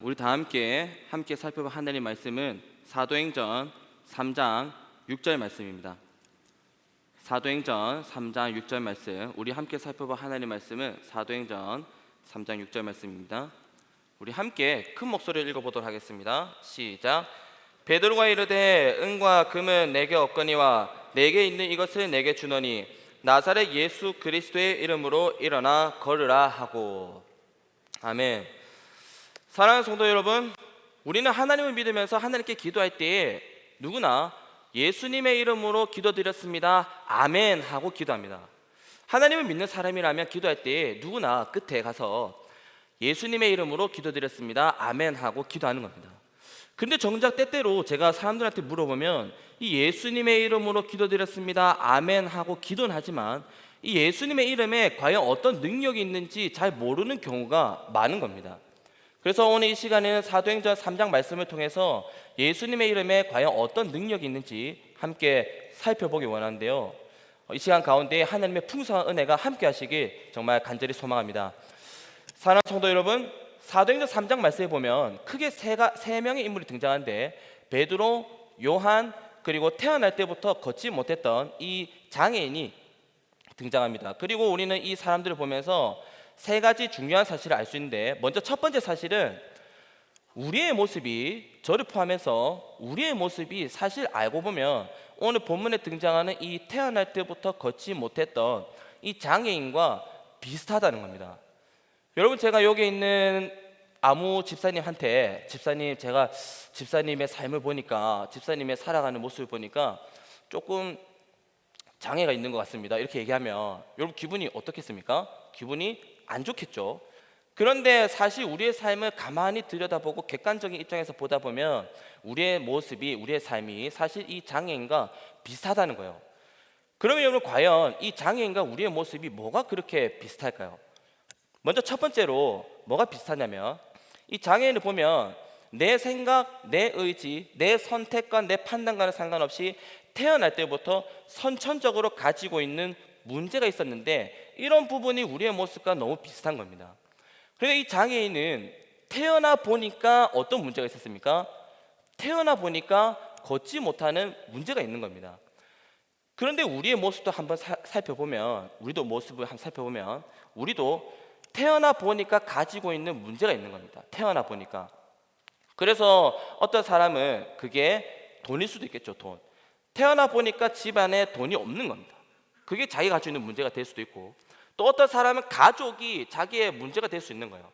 우리 다 함께 함께 살펴볼 하나님 말씀은 사도행전 3장 6절 말씀입니다. 사도행전 3장 6절 말씀. 우리 함께 살펴볼 하나님 말씀은 사도행전 3장 6절 말씀입니다. 우리 함께 큰 목소리를 읽어 보도록 하겠습니다. 시작. 베드로가 이르되 은과 금은 내게 없거니와 내게 있는 이것을 내게 주노니 나사렛 예수 그리스도의 이름으로 일어나 걸으라 하고 아멘. 사랑하는 성도 여러분, 우리는 하나님을 믿으면서 하나님께 기도할 때에 누구나 예수님의 이름으로 기도드렸습니다. 아멘 하고 기도합니다. 하나님을 믿는 사람이라면 기도할 때에 누구나 끝에 가서 예수님의 이름으로 기도드렸습니다. 아멘 하고 기도하는 겁니다. 근데 정작 때때로 제가 사람들한테 물어보면 이 예수님의 이름으로 기도드렸습니다. 아멘 하고 기도는 하지만 이 예수님의 이름에 과연 어떤 능력이 있는지 잘 모르는 경우가 많은 겁니다. 그래서 오늘 이 시간에는 사도행전 3장 말씀을 통해서 예수님의 이름에 과연 어떤 능력이 있는지 함께 살펴보기 원하는데요. 이 시간 가운데 하나님의 풍성한 은혜가 함께 하시길 정말 간절히 소망합니다. 사랑하는 성도 여러분, 사도행전 3장 말씀에 보면 크게 세가, 세 명의 인물이 등장하는데 베드로, 요한 그리고 태어날 때부터 걷지 못했던 이 장애인이 등장합니다. 그리고 우리는 이 사람들을 보면서 세 가지 중요한 사실을 알 수 있는데 먼저 첫 번째 사실은 우리의 모습이 저를 포함해서 우리의 모습이 사실 알고 보면 오늘 본문에 등장하는 이 태어날 때부터 걷지 못했던 이 장애인과 비슷하다는 겁니다. 여러분 제가 여기 있는 아무 집사님한테 집사님 제가 집사님의 삶을 보니까 집사님의 살아가는 모습을 보니까 조금 장애가 있는 것 같습니다. 이렇게 얘기하면 여러분 기분이 어떻겠습니까? 기분이 안 좋겠죠. 그런데 사실 우리의 삶을 가만히 들여다보고 객관적인 입장에서 보다 보면 우리의 모습이 우리의 삶이 사실 이 장애인과 비슷하다는 거예요. 그러면 여러분 과연 이 장애인과 우리의 모습이 뭐가 그렇게 비슷할까요? 먼저 첫 번째로 뭐가 비슷하냐면 이 장애인을 보면 내 생각, 내 의지, 내 선택과 내 판단과는 상관없이 태어날 때부터 선천적으로 가지고 있는 문제가 있었는데 이런 부분이 우리의 모습과 너무 비슷한 겁니다. 그러니까 이 장애인은 태어나 보니까 어떤 문제가 있었습니까? 태어나 보니까 걷지 못하는 문제가 있는 겁니다. 그런데 우리의 모습도 한번 사- 살펴보면 우리도 모습을 한번 살펴보면 우리도 태어나 보니까 가지고 있는 문제가 있는 겁니다. 태어나 보니까. 그래서 어떤 사람은 그게 돈일 수도 있겠죠, 돈. 태어나 보니까 집안에 돈이 없는 겁니다. 그게 자기가 가지고 있는 문제가 될 수도 있고 또 어떤 사람은 가족이 자기의 문제가 될 수 있는 거예요.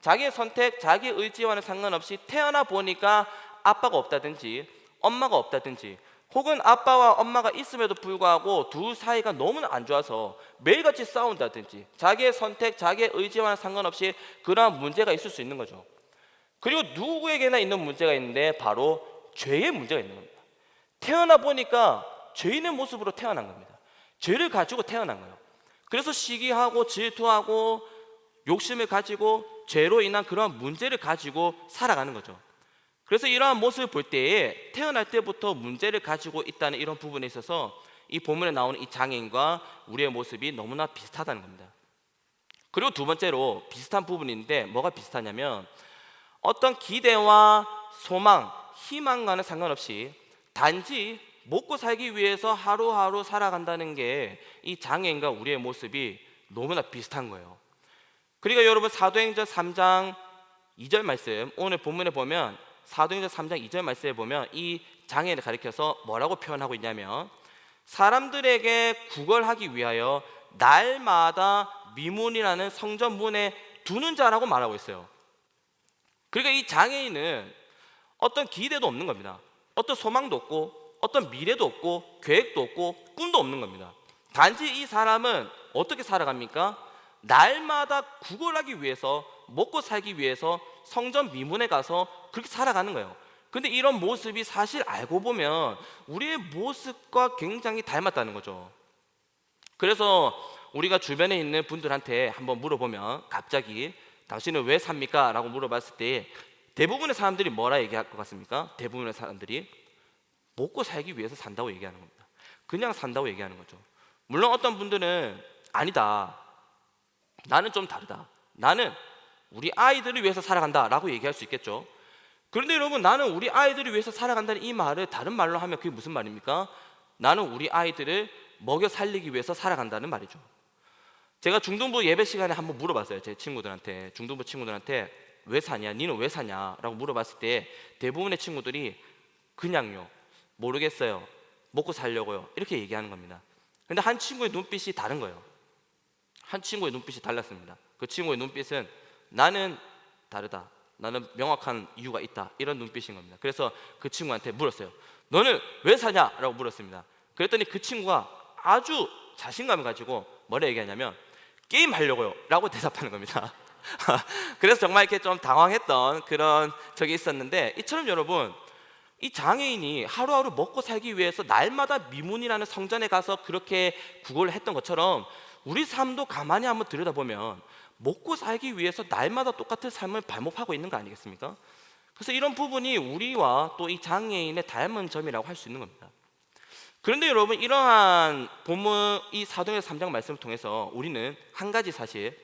자기의 선택, 자기의 의지와는 상관없이 태어나 보니까 아빠가 없다든지 엄마가 없다든지 혹은 아빠와 엄마가 있음에도 불구하고 두 사이가 너무 안 좋아서 매일같이 싸운다든지 자기의 선택, 자기의 의지와는 상관없이 그러한 문제가 있을 수 있는 거죠. 그리고 누구에게나 있는 문제가 있는데 바로 죄의 문제가 있는 겁니다. 태어나 보니까 죄인의 모습으로 태어난 겁니다. 죄를 가지고 태어난 거예요. 그래서 시기하고 질투하고 욕심을 가지고 죄로 인한 그러한 문제를 가지고 살아가는 거죠. 그래서 이러한 모습을 볼 때에 태어날 때부터 문제를 가지고 있다는 이런 부분에 있어서 이 본문에 나오는 이 장애인과 우리의 모습이 너무나 비슷하다는 겁니다. 그리고 두 번째로 비슷한 부분인데 뭐가 비슷하냐면 어떤 기대와 소망, 희망과는 상관없이 단지 먹고 살기 위해서 하루하루 살아간다는 게 이 장애인과 우리의 모습이 너무나 비슷한 거예요. 그러니까 여러분 사도행전 3장 2절 말씀 오늘 본문에 보면 사도행전 3장 2절 말씀에 보면 이 장애를 가리켜서 뭐라고 표현하고 있냐면 사람들에게 구걸하기 위하여 날마다 미문이라는 성전 문에 두는 자라고 말하고 있어요. 그러니까 이 장애인은 어떤 기대도 없는 겁니다. 어떤 소망도 없고 어떤 미래도 없고 계획도 없고 꿈도 없는 겁니다. 단지 이 사람은 어떻게 살아갑니까? 날마다 구걸하기 위해서 먹고 살기 위해서 성전 미문에 가서 그렇게 살아가는 거예요. 근데 이런 모습이 사실 알고 보면 우리의 모습과 굉장히 닮았다는 거죠. 그래서 우리가 주변에 있는 분들한테 한번 물어보면 갑자기 당신은 왜 삽니까? 라고 물어봤을 때 대부분의 사람들이 뭐라 얘기할 것 같습니까? 대부분의 사람들이 먹고 살기 위해서 산다고 얘기하는 겁니다. 그냥 산다고 얘기하는 거죠. 물론 어떤 분들은 아니다. 나는 좀 다르다. 나는 우리 아이들을 위해서 살아간다라고 얘기할 수 있겠죠. 그런데 여러분 나는 우리 아이들을 위해서 살아간다는 이 말을 다른 말로 하면 그게 무슨 말입니까? 나는 우리 아이들을 먹여 살리기 위해서 살아간다는 말이죠. 제가 중등부 예배 시간에 한번 물어봤어요. 제 친구들한테 중등부 친구들한테 왜 사냐? 니는 왜 사냐?라고 물어봤을 때 대부분의 친구들이 그냥요. 모르겠어요. 먹고 살려고요. 이렇게 얘기하는 겁니다. 근데 한 친구의 눈빛이 다른 거예요. 한 친구의 눈빛이 달랐습니다. 그 친구의 눈빛은 나는 다르다. 나는 명확한 이유가 있다. 이런 눈빛인 겁니다. 그래서 그 친구한테 물었어요. 너는 왜 사냐 라고 물었습니다. 그랬더니 그 친구가 아주 자신감을 가지고 뭐라 얘기하냐면 게임 하려고요 라고 대답하는 겁니다. 그래서 정말 이렇게 좀 당황했던 그런 적이 있었는데 이처럼 여러분 이 장애인이 하루하루 먹고 살기 위해서 날마다 미문이라는 성전에 가서 그렇게 구걸을 했던 것처럼 우리 삶도 가만히 한번 들여다보면 먹고 살기 위해서 날마다 똑같은 삶을 발목하고 있는 거 아니겠습니까? 그래서 이런 부분이 우리와 또 이 장애인의 닮은 점이라고 할 수 있는 겁니다. 그런데 여러분 이러한 본문 이 사도행 3장 말씀을 통해서 우리는 한 가지 사실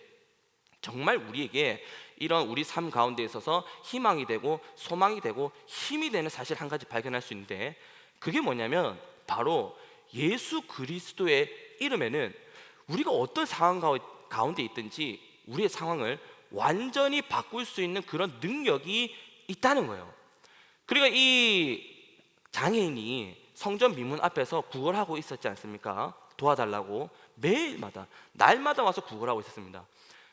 정말 우리에게 이런 우리 삶 가운데 있어서 희망이 되고 소망이 되고 힘이 되는 사실 한 가지 발견할 수 있는데 그게 뭐냐면 바로 예수 그리스도의 이름에는 우리가 어떤 상황 가운데 있든지 우리의 상황을 완전히 바꿀 수 있는 그런 능력이 있다는 거예요. 그러니까 이 장애인이 성전 미문 앞에서 구걸하고 있었지 않습니까? 도와달라고 매일마다 날마다 와서 구걸하고 있었습니다.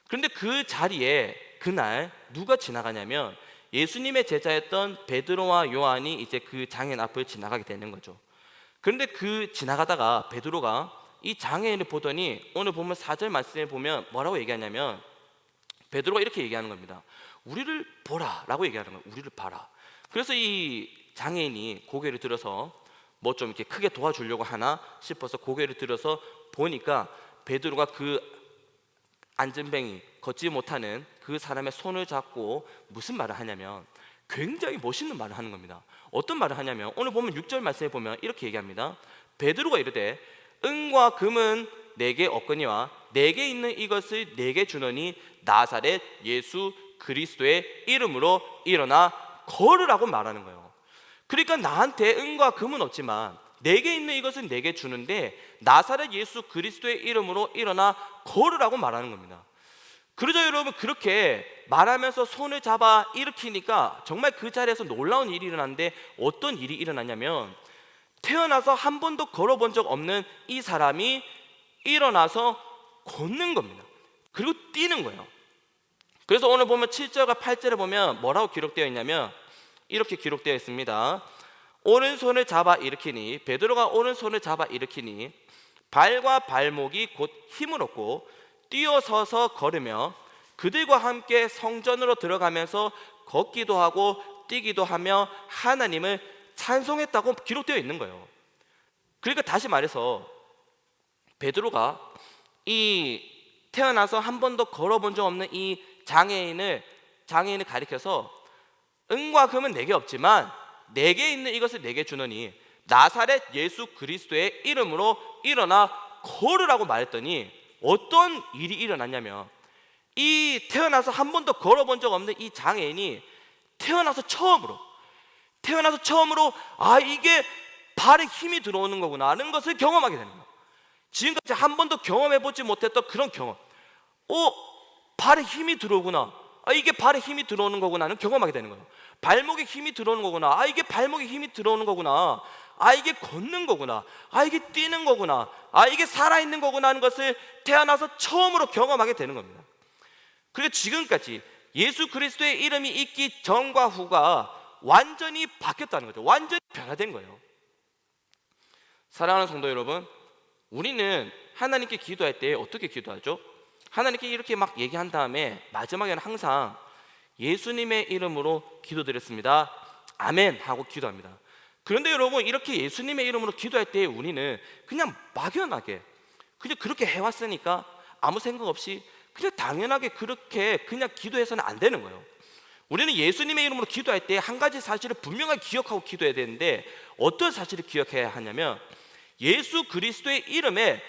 그런데 그 자리에 그날 누가 지나가냐면 예수님의 제자였던 베드로와 요한이 이제 그 장애인 앞을 지나가게 되는 거죠. 그런데 그 지나가다가 베드로가 이 장애인을 보더니 오늘 보면 4절 말씀에 보면 뭐라고 얘기하냐면 베드로가 이렇게 얘기하는 겁니다. 우리를 보라라고 얘기하는 거예요. 우리를 봐라. 그래서 이 장애인이 고개를 들어서 뭐 좀 이렇게 크게 도와주려고 하나 싶어서 고개를 들어서 보니까 베드로가 그 안전뱅이 걷지 못하는 그 사람의 손을 잡고 무슨 말을 하냐면 굉장히 멋있는 말을 하는 겁니다. 어떤 말을 하냐면 오늘 보면 6절 말씀에 보면 이렇게 얘기합니다. 베드로가 이르되 은과 금은 내게 없거니와 내게 있는 이것을 내게 주노니 나사렛 예수 그리스도의 이름으로 일어나 걸으라고 말하는 거예요. 그러니까 나한테 은과 금은 없지만 내게 있는 이것은 내게 주는데 나사렛 예수 그리스도의 이름으로 일어나 걸으라고 말하는 겁니다. 그러죠 여러분 그렇게 말하면서 손을 잡아 일으키니까 정말 그 자리에서 놀라운 일이 일어났는데 어떤 일이 일어났냐면 태어나서 한 번도 걸어본 적 없는 이 사람이 일어나서 걷는 겁니다. 그리고 뛰는 거예요. 그래서 오늘 보면 7절과 8절에 보면 뭐라고 기록되어 있냐면 이렇게 기록되어 있습니다. 오른손을 잡아 일으키니 베드로가 오른손을 잡아 일으키니 발과 발목이 곧 힘을 얻고 뛰어서서 걸으며 그들과 함께 성전으로 들어가면서 걷기도 하고 뛰기도 하며 하나님을 찬송했다고 기록되어 있는 거예요. 그러니까 다시 말해서 베드로가 이 태어나서 한 번도 걸어본 적 없는 이 장애인을 장애인을 가리켜서 은과 금은 내게 없지만 내게 있는 이것을 내게 주노니 나사렛 예수 그리스도의 이름으로 일어나 걸으라고 말했더니 어떤 일이 일어났냐면 이 태어나서 한 번도 걸어본 적 없는 이 장애인이 태어나서 처음으로 태어나서 처음으로 아 이게 발에 힘이 들어오는 거구나 하는 것을 경험하게 되는 거예요. 지금까지 한 번도 경험해 보지 못했던 그런 경험. 어 발에 힘이 들어오구나. 아 이게 발에 힘이 들어오는 거구나는 경험하게 되는 거예요. 발목에 힘이 들어오는 거구나. 아 이게 발목에 힘이 들어오는 거구나. 아 이게 걷는 거구나. 아 이게 뛰는 거구나. 아 이게 살아 있는 거구나 하는 것을 태어나서 처음으로 경험하게 되는 겁니다. 그리고 지금까지 예수 그리스도의 이름이 있기 전과 후가 완전히 바뀌었다는 거죠. 완전히 변화된 거예요. 사랑하는 성도 여러분, 우리는 하나님께 기도할 때 어떻게 기도하죠? 하나님께 이렇게 막 얘기한 다음에 마지막에는 항상 예수님의 이름으로 기도드렸습니다. 아멘 하고 기도합니다. 그런데 여러분 이렇게 예수님의 이름으로 기도할 때 우리는 그냥 막연하게 그냥 그렇게 해왔으니까 아무 생각 없이 그냥 당연하게 그렇게 그냥 기도해서는 안 되는 거예요. 우리는 예수님의 이름으로 기도할 때 한 가지 사실을 분명하게 기억하고 기도해야 되는데 어떤 사실을 기억해야 하냐면 예수 그리스도의 이름에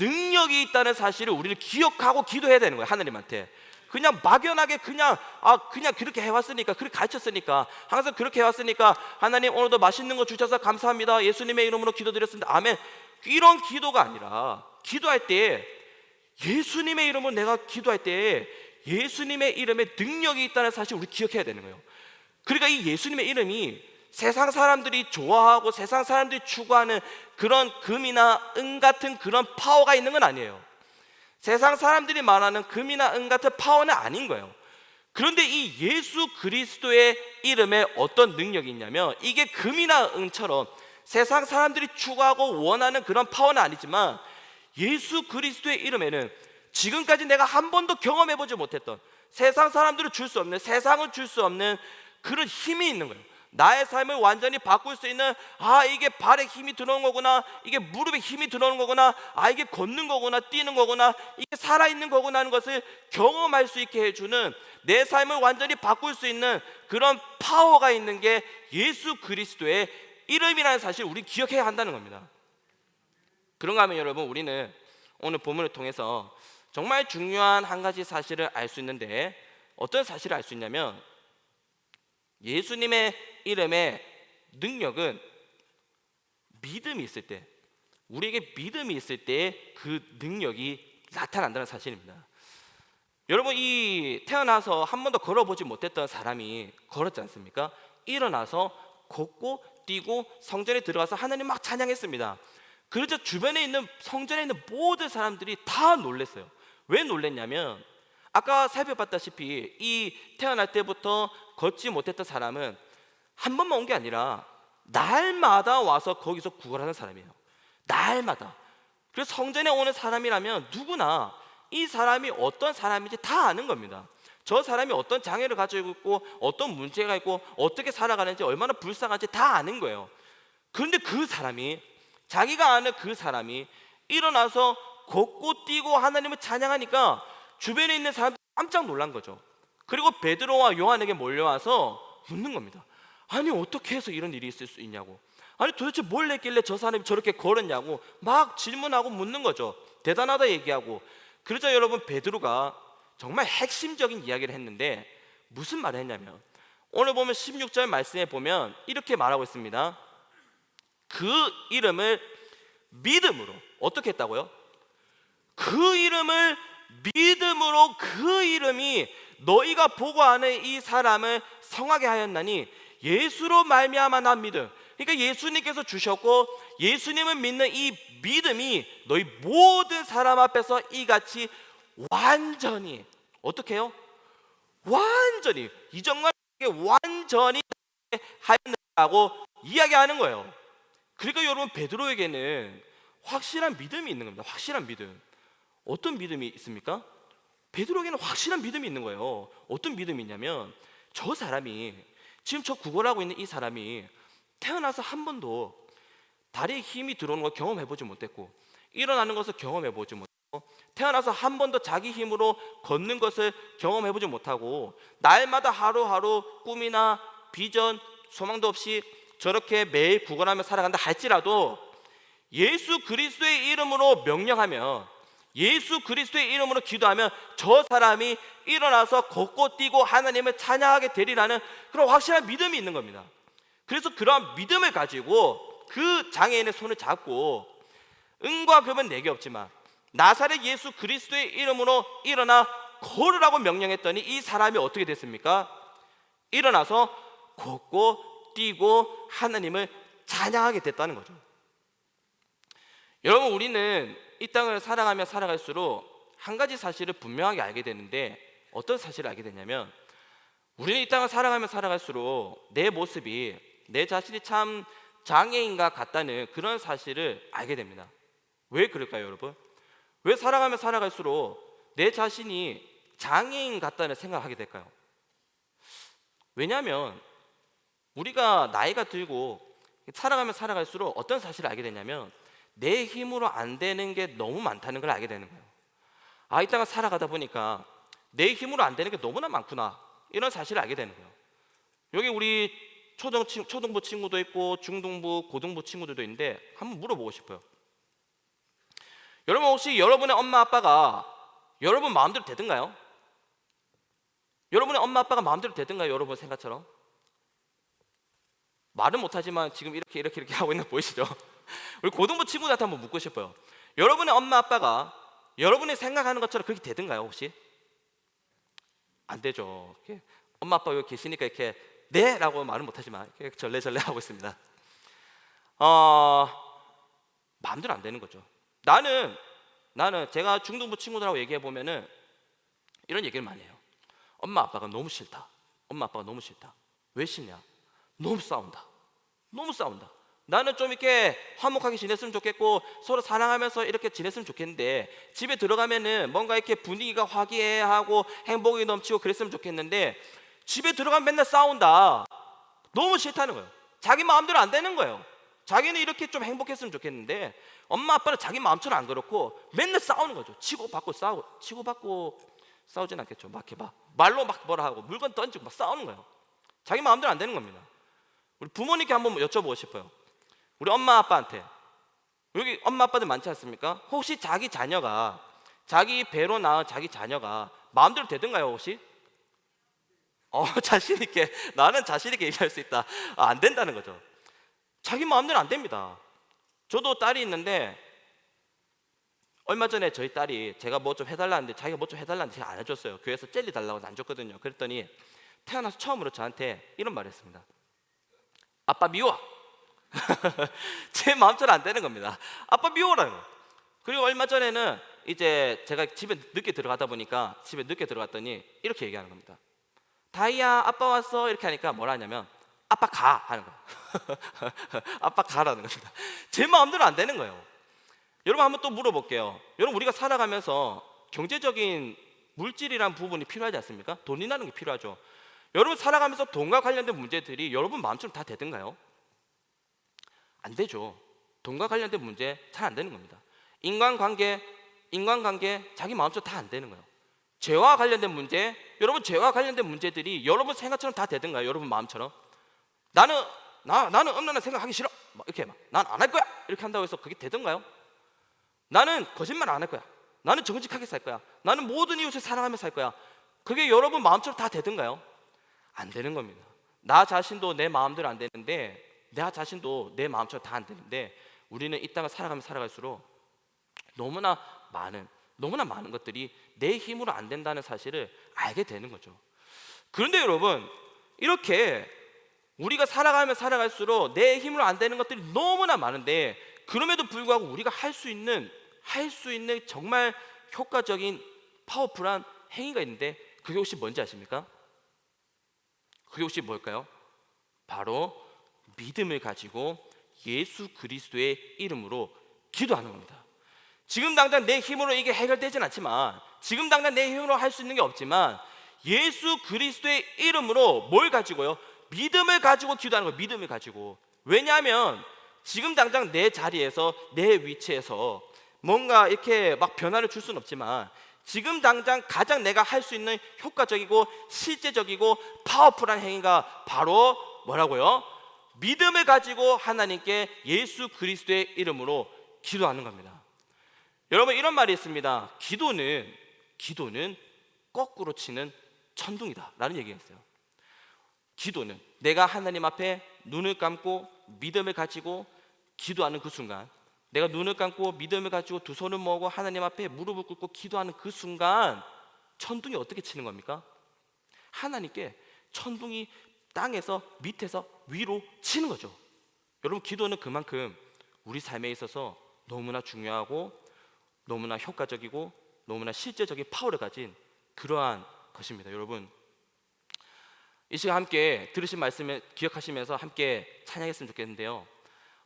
능력이 있다는 사실을 우리는 기억하고 기도해야 되는 거예요 하나님한테. 그냥 막연하게 그냥 아 그냥 그렇게 해왔으니까 그렇게 가르쳤으니까 항상 그렇게 해왔으니까 하나님 오늘도 맛있는 거 주셔서 감사합니다. 예수님의 이름으로 기도드렸습니다. 아멘. 이런 기도가 아니라 기도할 때 예수님의 이름으로 내가 기도할 때 예수님의 이름에 능력이 있다는 사실 우리 기억해야 되는 거예요. 그러니까 이 예수님의 이름이 세상 사람들이 좋아하고 세상 사람들이 추구하는 그런 금이나 은 같은 그런 파워가 있는 건 아니에요. 세상 사람들이 말하는 금이나 은 같은 파워는 아닌 거예요. 그런데 이 예수 그리스도의 이름에 어떤 능력이 있냐면 이게 금이나 은처럼 세상 사람들이 추구하고 원하는 그런 파워는 아니지만 예수 그리스도의 이름에는 지금까지 내가 한 번도 경험해 보지 못했던 세상 사람들은 줄수 없는 세상은 줄수 없는 그런 힘이 있는 거예요. 나의 삶을 완전히 바꿀 수 있는 아 이게 발에 힘이 들어오는 거구나 이게 무릎에 힘이 들어오는 거구나 아 이게 걷는 거구나 뛰는 거구나 이게 살아있는 거구나 하는 것을 경험할 수 있게 해주는 내 삶을 완전히 바꿀 수 있는 그런 파워가 있는 게 예수 그리스도의 이름이라는 사실 우리 기억해야 한다는 겁니다. 그런가 하면 여러분 우리는 오늘 본문을 통해서 정말 중요한 한 가지 사실을 알 수 있는데 어떤 사실을 알 수 있냐면 예수님의 이름의 능력은 믿음이 있을 때 우리에게 믿음이 있을 때 그 능력이 나타난다는 사실입니다. 여러분 이 태어나서 한 번도 걸어보지 못했던 사람이 걸었지 않습니까? 일어나서 걷고 뛰고 성전에 들어가서 하나님 막 찬양했습니다. 그러자 주변에 있는 성전에 있는 모든 사람들이 다 놀랐어요. 왜 놀랬냐면 아까 살펴봤다시피 이 태어날 때부터 걷지 못했던 사람은 한 번만 온 게 아니라 날마다 와서 거기서 구걸하는 사람이에요. 날마다. 그래서 성전에 오는 사람이라면 누구나 이 사람이 어떤 사람인지 다 아는 겁니다. 저 사람이 어떤 장애를 가지고 있고 어떤 문제가 있고 어떻게 살아가는지 얼마나 불쌍한지 다 아는 거예요. 그런데 그 사람이 자기가 아는 그 사람이 일어나서 걷고 뛰고 하나님을 찬양하니까 주변에 있는 사람들 깜짝 놀란 거죠. 그리고 베드로와 요한에게 몰려와서 묻는 겁니다. 아니 어떻게 해서 이런 일이 있을 수 있냐고. 아니 도대체 뭘 했길래 저 사람이 저렇게 걸었냐고 막 질문하고 묻는 거죠. 대단하다 얘기하고. 그러자 여러분 베드로가 정말 핵심적인 이야기를 했는데 무슨 말을 했냐면 오늘 보면 16절 말씀에 보면 이렇게 말하고 있습니다. 그 이름을 믿음으로 어떻게 했다고요? 그 이름을 믿음으로 그 이름이 너희가 보고 아는 이 사람을 성하게 하였나니 예수로 말미암아 난 믿음. 그러니까 예수님께서 주셨고 예수님을 믿는 이 믿음이 너희 모든 사람 앞에서 이같이 완전히 어떻게 해요? 완전히 이전과 완전히 하였다고 이야기하는 거예요. 그러니까 여러분 베드로에게는 확실한 믿음이 있는 겁니다. 확실한 믿음. 어떤 믿음이 있습니까? 베드로에게는 확실한 믿음이 있는 거예요. 어떤 믿음이 있냐면 저 사람이 지금 저 구걸하고 있는 이 사람이 태어나서 한 번도 다리에 힘이 들어오는 걸 경험해 보지 못했고 일어나는 것을 경험해 보지 못했고 태어나서 한 번도 자기 힘으로 걷는 것을 경험해 보지 못하고 날마다 하루하루 꿈이나 비전 소망도 없이 저렇게 매일 구걸하며 살아간다 할지라도 예수 그리스도의 이름으로 명령하면 예수 그리스도의 이름으로 기도하면 저 사람이 일어나서 걷고 뛰고 하나님을 찬양하게 되리라는 그런 확실한 믿음이 있는 겁니다. 그래서 그러한 믿음을 가지고 그 장애인의 손을 잡고 은과 금은 내게 없지만 나사렛 예수 그리스도의 이름으로 일어나 걸으라고 명령했더니 이 사람이 어떻게 됐습니까? 일어나서 걷고 뛰고 하나님을 찬양하게 됐다는 거죠. 여러분 우리는 이 땅을 살아가며 살아갈수록 한 가지 사실을 분명하게 알게 되는데 어떤 사실을 알게 되냐면 우리는 이 땅을 살아가며 살아갈수록 내 모습이 내 자신이 참 장애인과 같다는 그런 사실을 알게 됩니다. 왜 그럴까요, 여러분? 왜 살아가며 살아갈수록 내 자신이 장애인 같다는 생각을 하게 될까요? 왜냐하면 우리가 나이가 들고 살아가며 살아갈수록 어떤 사실을 알게 되냐면 내 힘으로 안 되는 게 너무 많다는 걸 알게 되는 거예요. 아, 이 땅을 살아가다 보니까 내 힘으로 안 되는 게 너무나 많구나. 이런 사실을 알게 되는 거예요. 여기 우리 초등, 친- 초등부 친구도 있고 중등부, 고등부 친구들도 있는데 한번 물어보고 싶어요. 여러분 혹시 여러분의 엄마 아빠가 여러분 마음대로 되든가요? 여러분의 엄마 아빠가 마음대로 되든가요? 여러분 생각처럼? 말은 못하지만 지금 이렇게 이렇게 이렇게 하고 있는 거 보이시죠? 우리 고등부 친구들한테 한번 묻고 싶어요. 여러분의 엄마 아빠가 여러분이 생각하는 것처럼 그렇게 되든가요 혹시? 안 되죠. 엄마 아빠 여기 계시니까 이렇게 네라고 말은 못하지만 이렇게 절레절레 하고 있습니다. 어, 마음대로 안 되는 거죠. 나는 나는 제가 중등부 친구들하고 얘기해 보면은 이런 얘기를 많이 해요. 엄마 아빠가 너무 싫다. 엄마 아빠가 너무 싫다. 왜 싫냐? 너무 싸운다. 너무 싸운다. 나는 좀 이렇게 화목하게 지냈으면 좋겠고 서로 사랑하면서 이렇게 지냈으면 좋겠는데 집에 들어가면은 뭔가 이렇게 분위기가 화기애애하고 행복이 넘치고 그랬으면 좋겠는데 집에 들어가면 맨날 싸운다. 너무 싫다는 거예요. 자기 마음대로 안 되는 거예요. 자기는 이렇게 좀 행복했으면 좋겠는데 엄마 아빠는 자기 마음처럼 안 그렇고 맨날 싸우는 거죠. 치고 받고 싸우고 치고 받고 싸우진 않겠죠. 막막 말로 막 뭐라 하고 물건 던지고 막 싸우는 거예요. 자기 마음대로 안 되는 겁니다. 우리 부모님께 한번 여쭤보고 싶어요. 우리 엄마 아빠한테 여기 엄마 아빠들 많지 않습니까? 혹시 자기 자녀가 자기 배로 낳은 자기 자녀가 마음대로 되든가요 혹시? 어 자신 있게 나는 자신 있게 얘기할 수 있다. 아, 안 된다는 거죠. 자기 마음대로 안 됩니다. 저도 딸이 있는데 얼마 전에 저희 딸이 제가 뭐 좀 해달라는데 자기가 뭐 좀 해달라는데 제가 안 해줬어요. 교회에서 젤리 달라고 안 줬거든요. 그랬더니 태어나서 처음으로 저한테 이런 말을 했습니다. 아빠 미워. 제 마음처럼 안 되는 겁니다. 아빠 미워라는 거. 그리고 얼마 전에는 이제 제가 집에 늦게 들어가다 보니까 집에 늦게 들어갔더니 이렇게 얘기하는 겁니다. 다이야 아빠 왔어 이렇게 하니까 뭐라 하냐면 아빠 가 하는 거. 아빠 가라는 겁니다. 제 마음대로 안 되는 거예요. 여러분 한번 또 물어볼게요. 여러분 우리가 살아가면서 경제적인 물질이란 부분이 필요하지 않습니까? 돈이라는 게 필요하죠. 여러분 살아가면서 돈과 관련된 문제들이 여러분 마음처럼 다 되든가요? 안 되죠. 돈과 관련된 문제 잘 안 되는 겁니다. 인간관계, 인간관계 자기 마음처럼 다안 되는 거예요. 죄와 관련된 문제, 여러분 죄와 관련된 문제들이 여러분 생각처럼 다 되든가요? 여러분 마음처럼? 나는 나 나는 엄나나 생각하기 싫어. 막 이렇게 막 난 안 할 거야. 이렇게 한다고 해서 그게 되든가요? 나는 거짓말 안 할 거야. 나는 정직하게 살 거야. 나는 모든 이웃을 사랑하며 살 거야. 그게 여러분 마음처럼 다 되든가요? 안 되는 겁니다. 나 자신도 내 마음대로 안 되는데 나 자신도 내 마음처럼 다 안 되는데 우리는 이 땅을 살아가면 살아갈수록 너무나 많은 너무나 많은 것들이 내 힘으로 안 된다는 사실을 알게 되는 거죠. 그런데 여러분 이렇게 우리가 살아가면 살아갈수록 내 힘으로 안 되는 것들이 너무나 많은데 그럼에도 불구하고 우리가 할 수 있는 할 수 있는 정말 효과적인 파워풀한 행위가 있는데 그게 혹시 뭔지 아십니까? 그게 혹시 뭘까요? 바로 믿음을 가지고 예수 그리스도의 이름으로 기도하는 겁니다. 지금 당장 내 힘으로 이게 해결되진 않지만 지금 당장 내 힘으로 할 수 있는 게 없지만 예수 그리스도의 이름으로 뭘 가지고요? 믿음을 가지고 기도하는 거예요. 믿음을 가지고. 왜냐하면 지금 당장 내 자리에서 내 위치에서 뭔가 이렇게 막 변화를 줄 수는 없지만 지금 당장 가장 내가 할 수 있는 효과적이고 실제적이고 파워풀한 행위가 바로 뭐라고요? 믿음을 가지고 하나님께 예수 그리스도의 이름으로 기도하는 겁니다. 여러분 이런 말이 있습니다. 기도는 기도는 거꾸로 치는 천둥이다라는 얘기가 있어요. 기도는 내가 하나님 앞에 눈을 감고 믿음을 가지고 기도하는 그 순간 내가 눈을 감고 믿음을 가지고 두 손을 모으고 하나님 앞에 무릎을 꿇고 기도하는 그 순간 천둥이 어떻게 치는 겁니까? 하나님께 천둥이 땅에서 밑에서 위로 치는 거죠. 여러분 기도는 그만큼 우리 삶에 있어서 너무나 중요하고 너무나 효과적이고 너무나 실제적인 파워를 가진 그러한 것입니다. 여러분 이 시간 함께 들으신 말씀을 기억하시면서 함께 찬양했으면 좋겠는데요.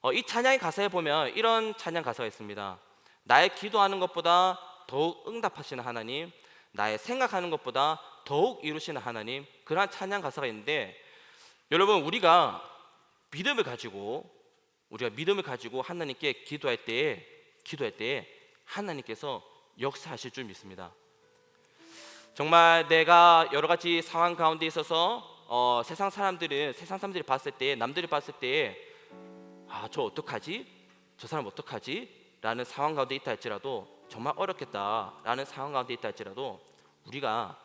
어, 이 찬양의 가사에 보면 이런 찬양 가사가 있습니다. 나의 기도하는 것보다 더욱 응답하시는 하나님, 나의 생각하는 것보다 더욱 이루시는 하나님, 그러한 찬양 가사가 있는데 여러분 우리가 믿음을 가지고 우리가 믿음을 가지고 하나님께 기도할 때에 기도할 때에 하나님께서 역사하실 줄 믿습니다. 정말 내가 여러 가지 상황 가운데 있어서 어, 세상 사람들은 세상 사람들이 봤을 때 남들이 봤을 때 아, 저 어떡하지? 저 사람 어떡하지? 라는 상황 가운데 있다 할지라도 정말 어렵겠다 라는 상황 가운데 있다 할지라도 우리가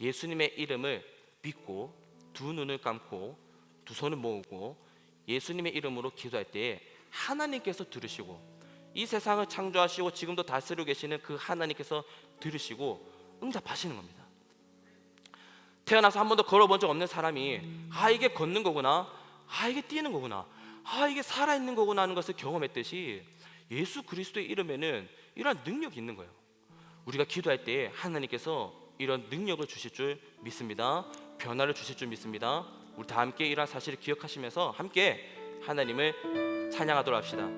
예수님의 이름을 믿고 두 눈을 감고 두 손을 모으고 예수님의 이름으로 기도할 때 하나님께서 들으시고 이 세상을 창조하시고 지금도 다스리고 계시는 그 하나님께서 들으시고 응답하시는 겁니다. 태어나서 한 번도 걸어본 적 없는 사람이 아 이게 걷는 거구나. 아 이게 뛰는 거구나. 아 이게 살아 있는 거구나 하는 것을 경험했듯이 예수 그리스도의 이름에는 이러한 능력이 있는 거예요. 우리가 기도할 때 하나님께서 이런 능력을 주실 줄 믿습니다. 변화를 주실 줄 믿습니다 우리 다 함께 이러한 사실을 기억하시면서 함께 하나님을 찬양하도록 합시다